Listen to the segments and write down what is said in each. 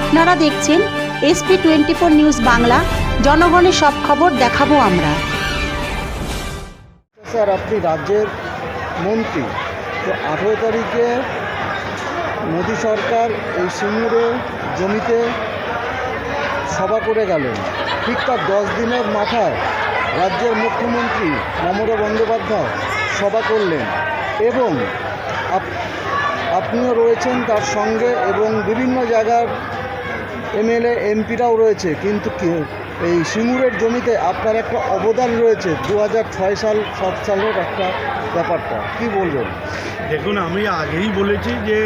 আপনারা দেখছেন SP twenty four news Bangla. জনগণের সব খবর দেখাবো আমরা। স্যার, আপনি রাজ্যের মন্ত্রী। তো আঠেরো তারিখে মোদী সরকার এই সিঙ্গুরে জমিতে সভা করে গেলেন ঠিক তার দশ দিনের মাথায় রাজ্যের মুখ্যমন্ত্রী মমতা বন্দ্যোপাধ্যায় সভা করলেন এবং আপ- আপনিও রয়েছেন তার সঙ্গে এবং বিভিন্ন জায়গার এমএলএ, এমপিরাও রয়েছে, কিন্তু এই সিঙ্গুরের জমিতে আপনার একটা অবদান রয়েছে দু ছয় সাল, সাত সালের একটা ব্যাপারটা, কি বলবেন? দেখুন, আমি আগেই বলেছি যে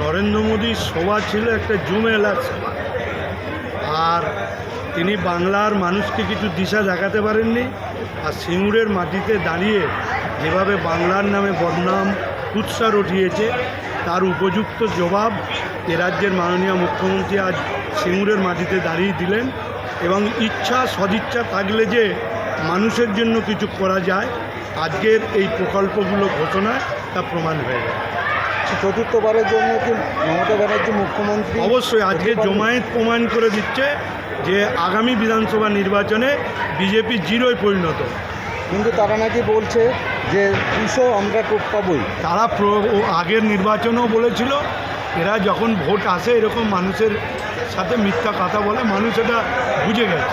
নরেন্দ্র মোদীর সভা ছিল একটা জুম এলার সভা। আর তিনি বাংলার মানুষকে কিছু দিশা দেখাতে পারেননি, আর সিঙ্গুরের মাটিতে দাঁড়িয়ে যেভাবে বাংলার নামে বদনাম কুৎসার উঠিয়েছে তার উপযুক্ত জবাব এ রাজ্যের মাননীয় মুখ্যমন্ত্রী আজ সিঙ্গুরের মাটিতে দাঁড়িয়ে দিলেন এবং ইচ্ছা সদিচ্ছা থাকলে যে মানুষের জন্য কিছু করা যায় আজকের এই প্রকল্পগুলো ঘোষণায় তা প্রমাণ হয়ে গেল। চতুর্থবারের জন্য কি মমতা ব্যানার্জি মুখ্যমন্ত্রী অবশ্যই আজকে জমায়েত প্রমাণ করে দিচ্ছে যে আগামী বিধানসভা নির্বাচনে বিজেপি জিরোয় পরিণত। কিন্তু তারা নাকি বলছে যে দুশো আমরা টোপ পাবই। তারা আগের নির্বাচনও বলেছিল, এরা যখন ভোট আসে এরকম মানুষের সাথে মিথ্যা কথা বলে, মানুষ এটা বুঝে গেছে।